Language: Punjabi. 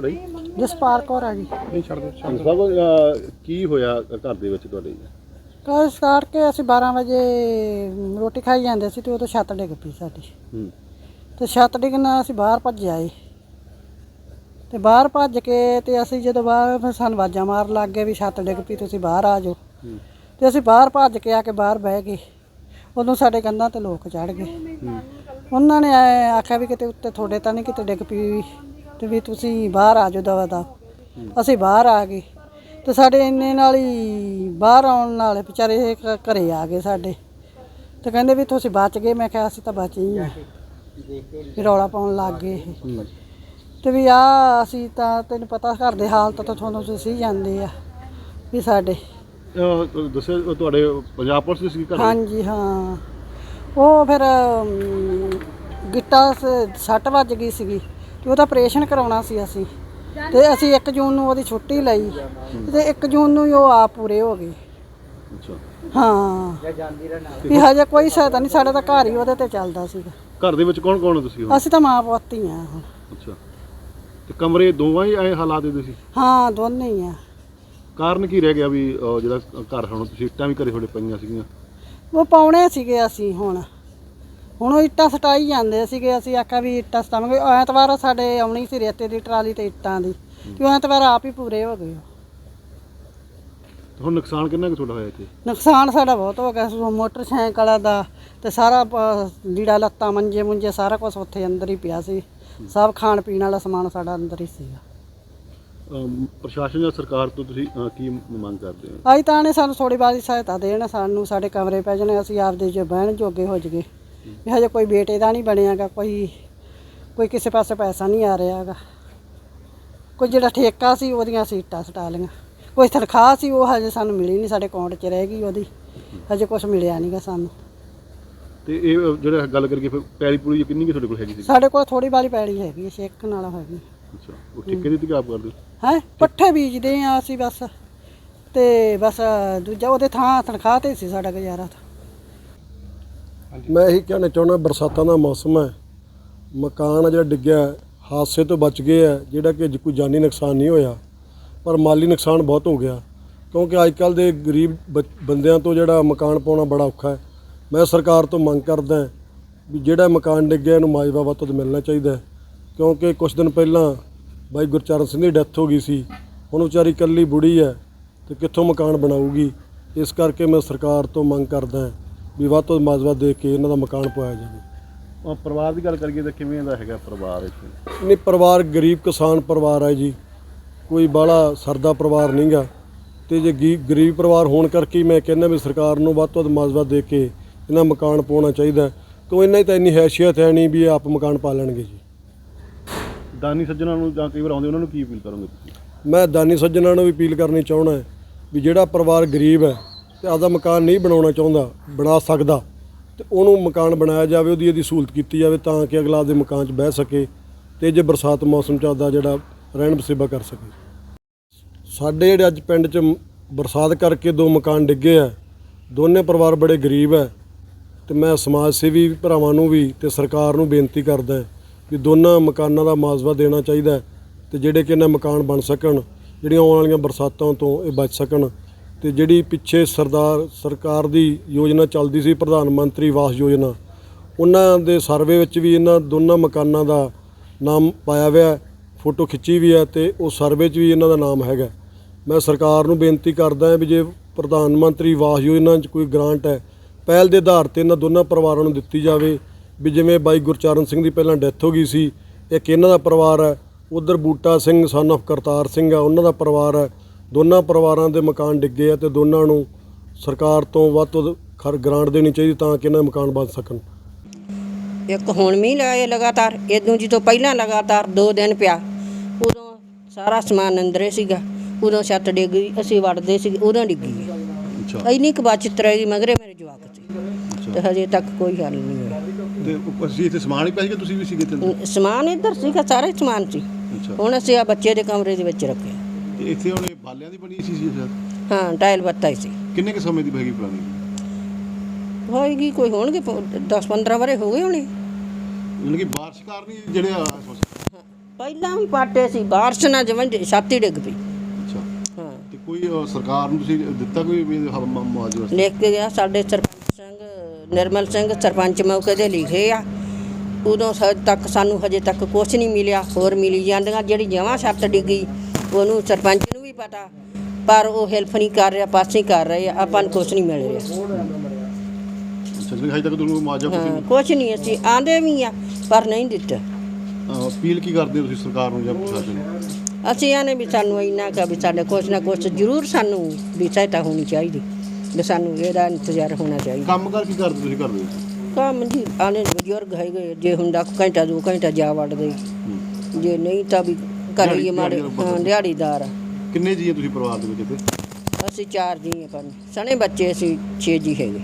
ਤੁਹਾਡਾ ਜੀ? ਜਸਪਾਲ ਕੌਰ ਆ ਜੀ। ਨਹੀਂ ਛੱਡ ਦੋ ਛੱਡ ਸਭ ਅਹ, ਕੀ ਹੋਇਆ ਘਰ ਦੇ ਵਿੱਚ ਤੁਹਾਡੇ? ਕੱਲ੍ਹ ਸਟਾਰਟ ਕੇ ਅਸੀਂ 12 ਵਜੇ ਰੋਟੀ ਖਾਈ ਜਾਂਦੇ ਸੀ ਤੇ ਉਦੋਂ ਛੱਤ ਡਿੱਗ ਪਈ ਸਾਡੀ। ਹੂੰ। ਤੇ ਛੱਤ ਡਿੱਗਣ ਨਾਲ ਅਸੀਂ ਬਾਹਰ ਭੱਜ ਆਏ। ਤੇ ਬਾਹਰ ਭੱਜ ਕੇ ਤੇ ਅਸੀਂ ਜਦੋਂ ਬਾਹਰ ਫਿਰ ਸਾਨੂੰ ਆਵਾਜ਼ਾਂ ਮਾਰ ਲੱਗ ਗਏ ਵੀ ਛੱਤ ਡਿੱਗ ਪਈ ਤੁਸੀਂ ਬਾਹਰ ਆ ਜਾਓ। ਹੂੰ। ਤੇ ਅਸੀਂ ਬਾਹਰ ਭੱਜ ਕੇ ਆ ਕੇ ਬਾਹਰ ਬਹਿ ਗਏ। ਉਦੋਂ ਸਾਡੇ ਕੰਧਾਂ ਤੇ ਲੋਕ ਚੜ ਗਏ। ਉਹਨਾਂ ਨੇ ਐਂ ਆਖਿਆ ਵੀ ਕਿਤੇ ਉੱਤੇ ਤੁਹਾਡੇ ਤਾਂ ਨਹੀਂ ਕਿਤੇ ਡਿੱਗ ਪਈ। ਤੇ ਵੀ ਤੁਸੀਂ ਬਾਹਰ ਆ ਜਾਓ ਦਵਾ ਦਾ। ਅਸੀਂ ਬਾਹਰ ਆ ਗਏ। ਤੇ ਸਾਡੇ ਇੰਨੇ ਨਾਲ ਹੀ ਬਾਹਰ ਆਉਣ ਨਾਲ ਵਿਚਾਰੇ ਘ- ਘਰੇ ਆ ਗਏ ਸਾਡੇ। ਤੇ ਕਹਿੰਦੇ ਵੀ ਤੁਸੀਂ ਬਚ ਗਏ। ਮੈਂ ਕਿਹਾ ਅਸੀਂ ਤਾਂ ਬਚੇ ਹੀ ਆ ਵੀ ਰੌਲਾ ਪਾਉਣ ਲੱਗ ਗਏ ਇਹ। ਤੇ ਵੀ ਆ ਅਸੀਂ ਤਾਂ ਤੈਨੂੰ ਪਤਾ ਘਰ ਦੇ ਹਾਲਤ ਤਾਂ ਤੁਹਾਨੂੰ ਤੁਸੀਂ ਜਾਂਦੇ ਆ ਵੀ ਸਾਡੇ। ਅਹ, ਦੱਸਿਆ ਤੁਹਾਡੇ ਪੰਜਾਬ ਪੁਲਿਸ ਦੇ ਸੀ ਘਰ? ਹਾਂਜੀ ਹਾਂ। ਉਹ ਫਿਰ ਅਮ, ਗਿੱਟਾ ਸ- ਸੱਟ ਵੱਜ ਗਈ ਸੀਗੀ। ਤੇ ਉਹਦਾ ਆਪਰੇਸ਼ਨ ਕਰਾਉਣਾ ਸੀ ਅਸੀਂ। ਤੇ ਅਸੀਂ 1 ਜੂਨ ਨੂੰ ਉਹਦੀ ਛੁੱਟੀ ਲਈ। ਤੇ 1 ਜੂਨ ਨੂੰ ਹੀ ਉਹ ਆ ਪੂਰੇ ਹੋ ਗਏ। ਅੱਛਾ। ਹਾਂ। ਵੀ ਹਜੇ ਕੋਈ ਸਹਾਇਤਾ ਨਹੀਂ ਸਾਡਾ ਤਾਂ ਘਰ ਹੀ ਉਹਦੇ ਤੇ ਚੱਲਦਾ ਸੀਗਾ। ਘਰ ਦੇ ਵਿੱਚ ਕੌਣ ਕੌਣ ਹੋ ਤੁਸੀਂ ਹੁਣ? ਅਸੀਂ ਤਾਂ ਮਾਂ ਪੁੱਤ ਹੀ ਆ ਹੁਣ। ਅੱਛਾ। ਤੇ ਕਮਰੇ ਦੋਵਾਂ ਹੀ ਐ ਹਾਲਾਤ ਦੇ ਸੀ? ਹਾਂ ਦੋਨੇ ਹੀ ਆ। ਕਾਰਨ ਕੀ ਰਹਿ ਗਿਆ ਵੀ ਅਹ, ਜਿਹੜਾ ਘਰ ਹੁਣ ਤੁਸੀਂ ਇੱਟਾਂ ਵੀ ਘਰੇ ਤੁਹਾਡੇ ਪਈਆਂ ਸੀਗੀਆਂ? ਉਹ ਪਾਉਣੇ ਸੀਗੇ ਅਸੀਂ ਹੁਣ। ਹੁਣ ਉਹ ਇੱਟਾਂ ਸਟਾਈ ਜਾਂਦੇ ਸੀਗੇ ਅਸੀਂ ਆਖਿਆ ਵੀ ਇੱਟਾਂ ਸਟਾਵਾਂਗੇ। ਐਤਵਾਰ ਸਾਡੇ ਆਉਣੀ ਸੀ ਰੇਤੇ ਦੀ ਟਰਾਲੀ ਤੇ ਇੱਟਾਂ ਦੀ ਕਿ ਉਹ ਐਤਵਾਰ ਆਪ ਹੀ ਪੂਰੇ ਹੋ ਗਏ। ਤੇ ਹੁਣ ਨੁਕਸਾਨ ਕਿੰਨਾ ਕੁ ਤੁਹਾਡਾ ਹੋਇਆ ਇੱਥੇ? ਨੁਕਸਾਨ ਸਾਡਾ ਬਹੁਤ ਹੋ ਗਿਆ ਸੀ ਮੋਟਰਸਾਈਕਲਾਂ ਦਾ ਤੇ ਸਾਰਾ ਪ- ਲੀੜਾ ਲੱਤਾਂ ਮੰਜੇ ਮੁੰਜੇ ਸਾਰਾ ਕੁਝ ਉੱਥੇ ਅੰਦਰ ਹੀ ਪਿਆ ਸੀ। ਸਭ ਖਾਣ ਪੀਣ ਵਾਲਾ ਸਮਾਨ ਸਾਡਾ ਅੰਦਰ ਹੀ ਸੀਗਾ। ਅਮ, ਪ੍ਰਸ਼ਾਸਨ ਜਾਂ ਸਰਕਾਰ ਤੋਂ ਤੁਸੀਂ ਕੀ ਮੰਗ ਕਰਦੇ ਹੋ? ਅੱਜ ਤਾਂ ਨੇ ਸਾਨੂੰ ਥੋੜੀ ਬਾਦੀ ਸਹਾਇਤਾ ਦੇਣ ਸਾਨੂੰ ਸਾਡੇ ਕਮਰੇ ਪੈ ਜਾਣੇ ਅਸੀਂ ਆਪਦੇ ਜੋ ਬਹਿਣ ਜੋਗੇ ਹੋ ਜਗੇ ਵੀ ਹਜੇ ਕੋਈ ਬੇਟੇ ਦਾ ਨਹੀਂ ਬਣਿਆਗਾ ਕੋਈ ਕੋਈ ਕਿਸੇ ਪਾਸੇ ਪੈਸਾ ਨਹੀਂ ਆ ਰਿਹਾਗਾ। ਕੋਈ ਜਿਹੜਾ ਠੇਕਾ ਸੀ ਉਹਦੀਆਂ ਸੀਟਾਂ ਸਟਾ ਲਈਆਂ। ਕੋਈ ਤਨਖਾਹ ਸੀ ਉਹ ਹਜੇ ਸਾਨੂੰ ਮਿਲੀ ਨਹੀਂ ਸਾਡੇ ਅਕਾਊਂਟ 'ਚ ਰਹਿ ਗਈ ਉਹਦੀ। ਹਜੇ ਕੁਝ ਮਿਲਿਆ ਨਹੀਂਗਾ ਸਾਨੂੰ। ਤੇ ਇਹ ਜਿਹੜਾ ਗੱਲ ਕਰੀਏ ਫਿਰ ਪੈਲੀ ਪੂਰੀ ਕਿੰਨੀ ਕੁ ਤੁਹਾਡੇ ਕੋਲ ਹੈਗੀ ਸੀ ਸਾਡੇ ਕੋਲ ਥੋੜੀ ਬਾਲੀ ਪੈੜੀ ਹੈਗੀ ਹੈ, ਛੇਕ ਨਾਲ ਹੈਗੀ। ਅੱਛਾ ਉਹ ਠੇਕੇ ਦੀ ਤੇ ਆਪ ਕਰਦੇ ਹੋ? ਹੈ ਪੱਠੇ ਬੀਜਦੇ ਆ ਅਸੀਂ ਬਸ। ਤੇ ਬਸ ਦੂਜਾ ਉਹਦੇ ਥਾਂ ਤਨਖਾਹ ਤੇ ਸੀ ਸਾਡਾ ਗੁਜ਼ਾਰਾ ਤਾਂ। ਮੈਂ ਇਹੀ ਕਹਿਣਾ ਚਾਹੁੰਦਾ, ਬਰਸਾਤਾਂ ਦਾ ਮੌਸਮ ਹੈ। ਮਕਾਨ ਆ ਜਿਹੜਾ ਡਿੱਗਿਆ ਹਾਦਸੇ ਤੋਂ ਬਚ ਗਏ ਹੈ, ਜਿਹੜਾ ਕਿ ਕੋਈ ਜਾਨੀ ਨੁਕਸਾਨ ਨਹੀਂ ਹੋਇਆ, ਪਰ ਮਾਲੀ ਨੁਕਸਾਨ ਬਹੁਤ ਹੋ ਗਿਆ। ਕਿਉਂਕਿ ਅੱਜ ਕੱਲ ਦੇ ਗਰੀਬ ਬ- ਬੰਦਿਆਂ ਤੋਂ ਜਿਹੜਾ ਮਕਾਨ ਪਾਉਣਾ ਬੜਾ ਔਖਾ ਹੈ। ਮੈਂ ਸਰਕਾਰ ਤੋਂ ਮੰਗ ਕਰਦਾ ਵੀ ਜਿਹੜਾ ਮਕਾਨ ਡਿੱਗਿਆ, ਇਹਨੂੰ ਮਾਜਵਾ ਵੱਧ ਤੋਂ ਮਿਲਣਾ ਚਾਹੀਦਾ ਕਿਉਂਕਿ ਕੁਝ ਦਿਨ ਪਹਿਲਾਂ ਬਾਈ ਗੁਰਚਰਨ ਸਿੰਘ ਦੀ ਡੈਥ ਹੋ ਗਈ ਸੀ। ਹੁਣ ਵਿਚਾਰੀ ਇਕੱਲੀ ਬੁੜੀ ਹੈ ਤੇ ਕਿੱਥੋਂ ਮਕਾਨ ਬਣਾਊਗੀ? ਇਸ ਕਰਕੇ ਮੈਂ ਸਰਕਾਰ ਤੋਂ ਮੰਗ ਕਰਦਾ ਵੀ ਵੱਧ ਤੋਂ ਵੱਧ ਮਾਜਵਾ ਦੇ ਕੇ ਇਹਨਾਂ ਦਾ ਮਕਾਨ ਪਵਾਇਆ ਜਾਵੇ। ਅਹ, ਪਰਿਵਾਰ ਦੀ ਗੱਲ ਕਰੀਏ ਤਾਂ ਕਿਵੇਂ ਦਾ ਹੈਗਾ ਪਰਿਵਾਰ ਇੱਥੇ? ਨਹੀਂ ਪਰਿਵਾਰ ਗਰੀਬ ਕਿਸਾਨ ਪਰਿਵਾਰ ਹੈ ਜੀ। ਕੋਈ ਬਾਹਲਾ ਸਰਦਾ ਪਰਿਵਾਰ ਨਹੀਂਗਾ ਤੇ ਜੇ ਗੀ- ਗਰੀਬ ਪਰਿਵਾਰ ਹੋਣ ਕਰਕੇ ਹੀ ਮੈਂ ਕਹਿੰਦਾ ਵੀ ਸਰਕਾਰ ਨੂੰ ਵੱਧ ਤੋਂ ਵੱਧ ਮਾਜਵਾ ਦੇ ਕੇ ਇਹਨਾਂ ਮਕਾਨ ਪਾਉਣਾ ਚਾਹੀਦਾ ਹੈ। ਕਿਉਂ ਇਹਨਾਂ ਦੀ ਤਾਂ ਇੰਨੀ ਹੈਸੀਅਤ ਹੈ ਨਹੀਂ ਵੀ ਇਹ ਆਪ ਮਕਾਨ ਪਾ ਲੈਣਗੇ ਜੀ। ਦਾਨੀ ਸੱਜਣਾ ਨੂੰ ਜਾਂ ਕਈ ਵਾਰ ਆਉਂਦੇ ਉਹਨਾਂ ਨੂੰ ਕੀ ਅਪੀਲ ਕਰੋਗੇ ਤੁਸੀਂ? ਮੈਂ ਦਾਨੀ ਸੱਜਣਾਂ ਨੂੰ ਵੀ ਅਪੀਲ ਕਰਨੀ ਚਾਹੁੰਦਾ ਹੈ ਵੀ ਜਿਹੜਾ ਪਰਿਵਾਰ ਗਰੀਬ ਹੈ ਤੇ ਆਪਦਾ ਮਕਾਨ ਨਹੀਂ ਬਣਾਉਣਾ ਚਾਹੁੰਦਾ, ਬਣਾ ਸਕਦਾ, ਤੇ ਉਹਨੂੰ ਮਕਾਨ ਬਣਾਇਆ ਜਾਵੇ, ਉਹਦੀ ਇਹਦੀ ਸਹੂਲਤ ਕੀਤੀ ਜਾਵੇ ਤਾਂ ਕਿ ਅਗਲਾ ਆਪਦੇ ਮਕਾਨ 'ਚ ਬਹਿ ਸਕੇ ਤੇ ਜੇ ਬਰਸਾਤ ਮੌਸਮ 'ਚ ਆਪਦਾ ਜਿਹੜਾ ਰਹਿਣ ਬਸੇਬਾ ਕਰ ਸਕੇ। ਸਾਡੇ ਜਿਹੜੇ ਅੱਜ ਪਿੰਡ 'ਚ ਬਰਸਾਤ ਕਰਕੇ ਦੋ ਮਕਾਨ ਡਿੱਗੇ ਆ, ਦੋਨੇ ਪਰਿਵਾਰ ਬੜੇ ਗਰੀਬ ਹੈ ਤੇ ਮੈਂ ਸਮਾਜ ਸੇਵੀ ਭਰਾਵਾਂ ਨੂੰ ਵੀ ਤੇ ਸਰਕਾਰ ਨੂੰ ਬੇਨਤੀ ਕਰਦਾ ਹਾਂ ਵੀ ਦੋਨਾਂ ਮਕਾਨਾਂ ਦਾ ਮੁਆਵਜ਼ਾ ਦੇਣਾ ਚਾਹੀਦਾ ਹੈ ਤੇ ਜਿਹੜੇ ਕਿ ਇਹਨਾਂ ਮਕਾਨ ਬਣ ਸਕਣ, ਜਿਹੜੀਆਂ ਆਉਣ ਵਾਲੀਆਂ ਬਰਸਾਤਾਂ ਤੋਂ ਇਹ ਬਚ ਸਕਣ। ਤੇ ਜਿਹੜੀ ਪਿੱਛੇ ਸਰਦਾਰ, ਸਰਕਾਰ ਦੀ ਯੋਜਨਾ ਚੱਲਦੀ ਸੀ, ਪ੍ਰਧਾਨ ਮੰਤਰੀ ਵਾਸ ਯੋਜਨਾ, ਉਹਨਾਂ ਦੇ ਸਰਵੇ ਵਿੱਚ ਵੀ ਇਹਨਾਂ ਦੋਨਾਂ ਮਕਾਨਾਂ ਦਾ ਨਾਮ ਪਾਇਆ ਹੋਇਆ ਫੋਟੋ ਖਿੱਚੀ ਵੀ ਹੈ ਤੇ ਉਹ ਸਰਵੇ 'ਚ ਵੀ ਇਹਨਾਂ ਦਾ ਨਾਮ ਹੈਗਾ ਮੈਂ ਸਰਕਾਰ ਨੂੰ ਬੇਨਤੀ ਕਰਦਾ ਹਾਂ ਵੀ ਜੇ ਪ੍ਰਧਾਨ ਮੰਤਰੀ ਆਵਾਸ ਯੋਜਨਾ 'ਚ ਕੋਈ ਗ੍ਰਾਂਟ ਹੈ, ਪਹਿਲ ਦੇ ਆਧਾਰ ਤੇ ਇਹਨਾਂ ਦੋਨਾਂ ਪਰਿਵਾਰਾਂ ਨੂੰ ਦਿੱਤੀ ਜਾਵੇ ਵੀ ਜਿਵੇਂ ਬਾਈ ਗੁਰਚਰਨ ਸਿੰਘ ਦੀ ਪਹਿਲਾਂ ਡੈਥ ਹੋ ਗਈ ਸੀ, ਇੱਕ ਇਹਨਾਂ ਦਾ ਪਰਿਵਾਰ ਹੈ, ਉਧਰ ਬੂਟਾ ਸਿੰਘ ਸਨ of ਕਰਤਾਰ ਸਿੰਘ ਆ, ਉਹਨਾਂ ਦਾ ਪਰਿਵਾਰ ਹੈ ਦੋਨਾਂ ਪਰਿਵਾਰਾਂ ਦੇ ਮਕਾਨ ਡਿੱਗੇ ਆ ਤੇ ਦੋਨਾਂ ਨੂੰ ਸਰਕਾਰ ਤੋਂ ਵੱਧ ਤੋਂ ਖਰ ਗ੍ਰਾਂਟ ਦੇਣੀ ਚਾਹੀਦੀ ਤਾਂ ਕਿ ਇਹਨਾਂ ਦੇ ਮਕਾਨ ਬਣ ਸਕਣ। ਇੱਕ ਹੁਣ ਮੀਂਹ ਲਾਏ ਲਗਾਤਾਰ ਇਦੋਂ ਜਦੋਂ ਪਹਿਲਾਂ ਲਗਾਤਾਰ 2 ਦਿਨ ਪਿਆ ਉਦੋਂ ਸਾਰਾ ਸਮਾਨ ਅੰਦਰੇ ਸੀਗਾ ਉਦੋਂ ਛੱਤ ਡਿੱਗ ਗਈ ਅਸੀਂ ਵੜਦੇ ਸੀ ਉਦੋਂ ਡਿੱਗੀ ਅੱਛਾ। ਇੰਨੀ ਕੁ ਬਚਤ ਰਹਿ ਗਈ ਮਗਰੇ ਮੇਰੇ ਜਵਾਕ ਸੀ ਤੇ ਹਜੇ ਤੱਕ ਕੋਈ ਹੱਲ ਨਹੀਂ ਹੋਇਆ। ਤੇ ਅਸੀਂ ਇੱਥੇ ਸਮਾਨ ਹੀ ਪੈ ਗਿਆ ਤੁਸੀਂ ਵੀ ਸੀਗੇ ਅਮ ਸਮਾਨ ਇੱਧਰ ਸੀਗਾ ਸਾਰਾ ਹੀ ਸਮਾਨ ਸੀ। ਹੁਣ ਅਸੀਂ ਆ ਬੱਚੇ ਦੇ ਕਮਰੇ ਦੇ ਵਿੱਚ ਰੱਖਿਆ ਤੇ ਇੱਥੇ ਇਹ ਬਾਲਿਆਂ ਦੀ ਬਣੀ ਸੀ ਸੀ ਸ਼ਾਇਦ? ਹਾਂ ਟਾਇਲ ਬੱਤਾ ਹੀ ਸੀ। ਕਿੰਨੇ ਕੁ ਸਮੇਂ ਦੀ ਹੈਗੀ ਪੁਰਾਣੀ? ਹੋਏਗੀ ਕੋਈ ਹੋਣਗੇ 10 15 ਵਰੇ ਹੋ ਗਏ ਹੋਣੇ। ਯਾਨੀ ਕਿ ਬਾਰਿਸ਼ ਕਾਰਨ ਹੀ ਜਿਹੜੇ ਆ ਪਹਿਲਾਂ ਵੀ ਪਾਟੇ ਸੀ ਬਾਰਿਸ਼ ਨਾਲ ਜਮਾਂ ਹੀ ਛਾਤੀ ਡਿੱਗ ਪਈ। ਅੱਛਾ। ਹਾਂ। ਤੇ ਕੋਈ ਅ, ਸਰਕਾਰ ਨੂੰ ਤੁਸੀਂ ਦਿੱਤਾ ਕੋਈ ਵੀ ਹ- ਮ- ਮੁਆਵਜ਼ਾ ਵਾਸਤੇ? ਲਿਖ ਕੇ ਗਿਆ ਸਾਡੇ ਸਰਪੰਚ ਸਿੰਘ ਨਿਰਮਲ ਸਿੰਘ ਸਰਪੰਚ ਮੌਕੇ ਦੇ ਲਿਖੇ ਆ। ਉਦੋਂ ਸ- ਤੱਕ ਸਾਨੂੰ ਹਜੇ ਤੱਕ ਕੁਝ ਨਹੀਂ ਮਿਲਿਆ ਹੋਰ ਮਿਲੀ ਜਾਂਦੀਆਂ ਜਿਹੜੀ ਜਮਾਂ ਛੱਤ ਡਿੱਗੀ ਉਹਨੂੰ ਸਰਪੰਚ ਨੂੰ ਵੀ ਪਤਾ ਪਰ ਉਹ ਹੈਲਪ ਨਹੀਂ ਕਰ ਰਿਹਾ ਪਾਸੇ ਕਰ ਰਹੇ ਆਪਾਂ ਨੂੰ ਕੁਝ ਨਹੀਂ ਮਿਲ ਰਿਹਾ। ਤੱਕ ਤੁਹਾਨੂੰ ਮੁਆਵਜ਼ਾ ਕੁਛ ਹਾਂ ਕੁਝ ਨਹੀਂ ਅਸੀਂ ਆਂਦੇ ਵੀ ਆ ਪਰ ਨਹੀਂ ਦਿੱਤਾ। ਅਪੀਲ ਕੀ ਕਰਦੇ ਹੋ ਤੁਸੀਂ ਸਰਕਾਰ ਨੂੰ ਜਾਂ ਪ੍ਰਸ਼ਾਸਨ ਨੂੰ? ਅਸੀਂ ਆਨੇ ਵੀ ਸਾਨੂੰ ਇੰਨਾ ਕਿ ਵੀ ਸਾਡੇ ਕੁਛ ਨਾ ਕੁਛ ਜ਼ਰੂਰ ਸਾਨੂੰ ਵੀ ਸਹਾਇਤਾ ਹੋਣੀ ਚਾਹੀਦੀ ਵੀ ਸਾਨੂੰ ਇਹਦਾ ਇੰਤਜ਼ਾਰ ਹੋਣਾ ਚਾਹੀਦਾ। ਕੰਮ ਕਰ ਕੀ ਕਰਦੇ ਤੁਸੀਂ ਕਰਦੇ ਹੋ ਕੰਮ ਜੀ ਆਨੇ ਬਜ਼ੁਰਗ ਹੈਗੇ ਜੇ ਹੁੰਦਾ ਘੰਟਾ ਦੋ ਘੰਟਾ ਜਾ ਵੜਦੇ। ਜੇ ਨਹੀਂ ਤਾਂ ਵੀ ਮਾੜੇ ਦਿਹਾੜੀਦਾਰ ਹਾਂ ਦਿਹਾੜੀਦਾਰ ਆ। ਕਿੰਨੇ ਜੀ ਤੁਸੀਂ ਪਰਿਵਾਰ ਦੇ ਵਿੱਚ ਇੱਥੇ? ਅਸੀਂ ਚਾਰ ਜੀ ਆਪਾਂ ਸਣੇ ਬੱਚੇ ਅਸੀਂ 6 ਜੀ ਹੈਗੇ।